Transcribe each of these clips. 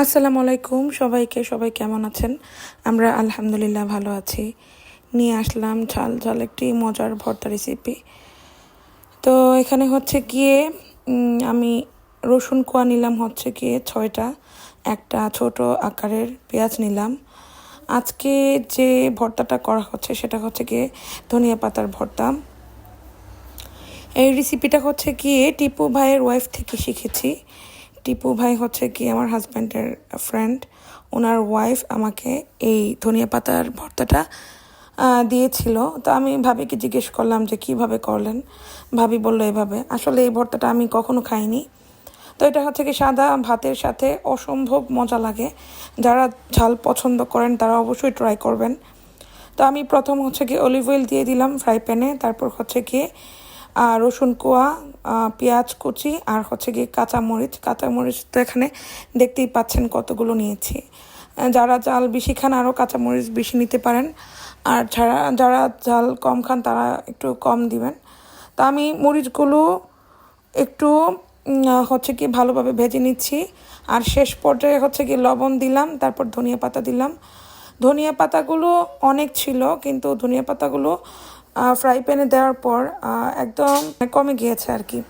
আসসালামু আলাইকুম, সবাইকে, সবাই কেমন আছেন? আমরা আলহামদুলিল্লাহ ভালো আছি। নিয়ে আসলাম ঝাল ঝাল একটি মজার ভর্তা রেসিপি তো এখানে হচ্ছে গিয়ে আমি রসুন কোয়া নিলাম হচ্ছে গিয়ে ছয়টা, একটা ছোট আকারের পেঁয়াজ নিলাম। আজকে যে ভর্তাটা করা হচ্ছে সেটা হচ্ছে গিয়ে ধনিয়া পাতার ভর্তা। এই রেসিপিটা হচ্ছে গিয়ে টিপু ভাইয়ের ওয়াইফ থেকে শিখেছি। টিপু ভাই হচ্ছে কি আমার হাজব্যান্ডের ফ্রেন্ড ওনার ওয়াইফ আমাকে এই ধনিয়া পাতার ভর্তাটা দিয়েছিল। তো আমি ভাবিকে জিজ্ঞেস করলাম যে কীভাবে করলেন? ভাবি বলল এভাবে। আসলে এই ভর্তাটা আমি কখনো খাইনি। তো এটা হচ্ছে কি সাদা ভাতের সাথে অসম্ভব মজা লাগে। যারা ঝাল পছন্দ করেন তারা অবশ্যই ট্রাই করবেন। তো আমি প্রথম হচ্ছে কি অলিভ অয়েল দিয়ে দিলাম ফ্রাই প্যানে তারপর হচ্ছে কি রসুন কোয়া পেঁয়াজ কুচি আর হচ্ছে কি কাঁচামরিচ। কাঁচামরিচ তো এখানে দেখতেই পাচ্ছেন কতগুলো নিয়েছি। যারা জাল বেশি খান আরও কাঁচামরিচ বেশি নিতে পারেন। আর যারা যারা ঝাল কম খান তারা একটু কম দিবেন। তা আমি মরিচগুলো একটু হচ্ছে কি ভালোভাবে ভেজে নিচ্ছি। আর শেষ পর্যায়ে হচ্ছে কি লবণ দিলাম, তারপর ধনিয়া পাতা দিলাম। ধনিয়া পাতাগুলো অনেক ছিল, কিন্তু ধনিয়া পাতাগুলো ফ্রাই প্যানে দেওয়ার পর একদম কমে গিয়েছে আর কি।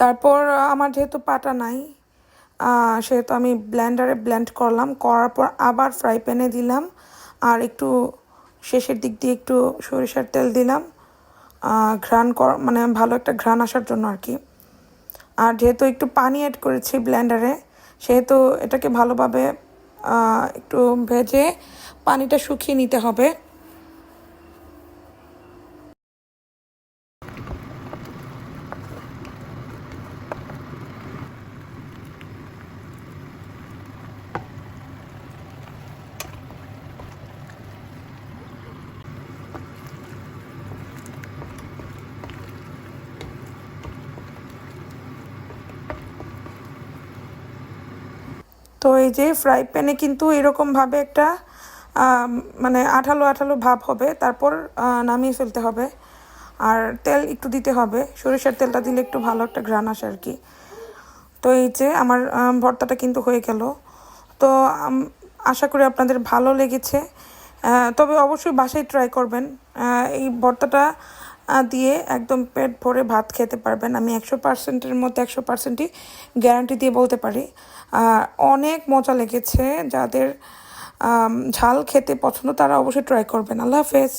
তারপর আমার যেহেতু পাটা নাই সেহেতু আমি ব্ল্যান্ডারে ব্ল্যান্ড করলাম, করার পর আবার ফ্রাই প্যানে দিলাম, আর একটু শেষের দিক দিয়ে একটু সরিষার তেল দিলাম ঘ্রাণ কর মানে ভালো একটা ঘ্রাণ আসার জন্য আর কি। আর যেহেতু একটু পানি অ্যাড করেছি ব্ল্যান্ডারে সেহেতু এটাকে ভালোভাবে একটু ভেজে পানিটা শুকিয়ে নিতে হবে। তো এই যে ফ্রাই প্যানে কিন্তু এরকমভাবে একটা মানে আঠালো আঠালো ভাব হবে, তারপর নামিয়ে ফেলতে হবে। আর তেল একটু দিতে হবে, সরিষার তেলটা দিলে একটু ভালো একটা ঘ্রাণ আসে আর কি। তো এই যে আমার ভর্তাটা কিন্তু হয়ে গেল। তো আশা করি আপনাদের ভালো লেগেছে। তবে অবশ্যই বাসায় ট্রাই করবেন। এই ভর্তাটা দিয়ে একদম পেট ভরে ভাত খেতে পারবেন। আমি একশো পার্সেন্টের মধ্যে একশো পার্সেন্টই গ্যারান্টি দিয়ে বলতে পারি। অনেক মজা লেগেছে যাদের ঝাল খেতে পছন্দ তারা অবশ্যই ট্রাই করবেন। আল্লাহ হাফেজ।